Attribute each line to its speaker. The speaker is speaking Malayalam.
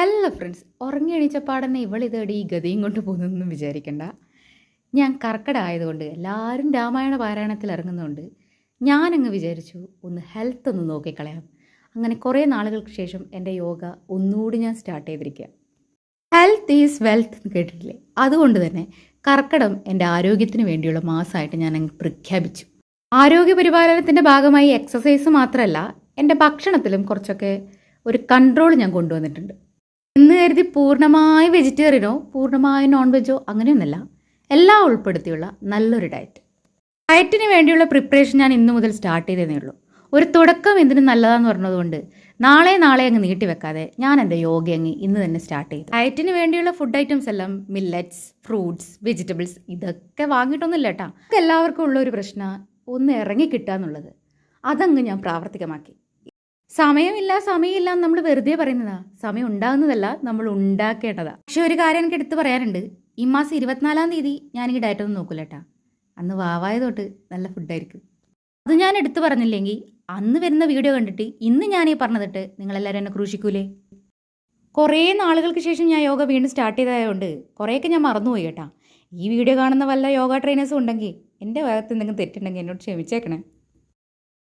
Speaker 1: ഹലോ ഫ്രണ്ട്സ് ഉറങ്ങി എണീച്ചപ്പാടന്നെ ഇവളിതേടി ഈ ഗതിയും കൊണ്ട് പോകുന്നതെന്നും വിചാരിക്കണ്ട. ഞാൻ കർക്കടായതുകൊണ്ട് എല്ലാവരും രാമായണ പാരായണത്തിൽ ഇറങ്ങുന്നതുകൊണ്ട് ഞാനങ്ങ് വിചാരിച്ചു ഒന്ന് ഹെൽത്ത് ഒന്ന് നോക്കിക്കളയാം. അങ്ങനെ കുറേ നാളുകൾക്ക് ശേഷം എന്റെ യോഗ ഒന്നുകൂടി ഞാൻ സ്റ്റാർട്ട് ചെയ്തിരിക്കുക ഹെൽത്ത് ഈസ് വെൽത്ത് എന്ന് കേട്ടിട്ടില്ലേ? അതുകൊണ്ട് തന്നെ കർക്കടം എന്റെ ആരോഗ്യത്തിന് വേണ്ടിയുള്ള മാസമായിട്ട് ഞാൻ അങ്ങ് പ്രഖ്യാപിച്ചു. ആരോഗ്യ പരിപാലനത്തിന്റെ ഭാഗമായി എക്സസൈസ് മാത്രമല്ല എന്റെ ഭക്ഷണത്തിലും കുറച്ചൊക്കെ ഒരു കൺട്രോൾ ഞാൻ കൊണ്ടുവന്നിട്ടുണ്ട്. കരുതി പൂർണമായി വെജിറ്റേറിയനോ പൂർണമായ നോൺ വെജോ അങ്ങനെയൊന്നുമല്ല. എല്ലാം ഉൾപ്പെടുത്തിയുള്ള നല്ലൊരു ഡയറ്റ് ഡയറ്റിന് വേണ്ടിയുള്ള പ്രിപ്പറേഷൻ ഞാൻ ഇന്നു മുതൽ സ്റ്റാർട്ട് ചെയ്തതേ ഉള്ളൂ. ഒരു തുടക്കം എന്തിനും നല്ലതാന്ന് പറഞ്ഞതുകൊണ്ട് നാളെ നാളെ അങ്ങ് നീട്ടി വെക്കാതെ ഞാൻ എന്റെ യോഗ അങ്ങ് ഇന്ന് തന്നെ സ്റ്റാർട്ട് ചെയ്തു. ഡയറ്റിന് വേണ്ടിയുള്ള ഫുഡ് ഐറ്റംസ് എല്ലാം മില്ലറ്റ്സ് ഫ്രൂട്ട്സ് വെജിറ്റബിൾസ് ഇതൊക്കെ വാങ്ങിയിട്ടൊന്നുമില്ല കേട്ടോ. എല്ലാവർക്കും ഉള്ള ഒരു പ്രശ്നം ഒന്ന് ഇറങ്ങി കിട്ടുക എന്നുള്ളത്. അതങ്ങ് ഞാൻ പ്രാവർത്തികമാക്കി. സമയമില്ല സമയമില്ല നമ്മൾ വെറുതെ പറയുന്നതാ. സമയം ഉണ്ടാകുന്നതല്ല നമ്മൾ ഉണ്ടാക്കേണ്ടതാ. പക്ഷെ ഒരു കാര്യം എനിക്ക് എടുത്ത് പറയാനുണ്ട്. ഈ മാസം ഇരുപത്തിനാലാം തീയതി ഞാൻ ഈ ഡയറ്റ് ഒന്ന് നോക്കൂല അന്ന് വാവായ തൊട്ട് നല്ല ഫുഡായിരിക്കും അത് ഞാൻ എടുത്തു പറഞ്ഞില്ലെങ്കിൽ അന്ന് വരുന്ന വീഡിയോ കണ്ടിട്ട് ഇന്ന് ഞാൻ ഈ പറഞ്ഞതിട്ട് നിങ്ങളെല്ലാവരും എന്നെ ക്രൂശിക്കൂലേ? കുറേ നാളുകൾക്ക് ശേഷം ഞാൻ യോഗ വീണ്ടും സ്റ്റാർട്ട് ചെയ്തതായതുകൊണ്ട് കുറേയൊക്കെ ഞാൻ മറന്നുപോയി കേട്ടാ. ഈ വീഡിയോ കാണുന്ന വല്ല യോഗ ട്രെയിനേഴ്സും ഉണ്ടെങ്കിൽ എന്റെ ഭാഗത്ത് എന്തെങ്കിലും തെറ്റുണ്ടെങ്കിൽ എന്നോട് ക്ഷമിച്ചേക്കണേ.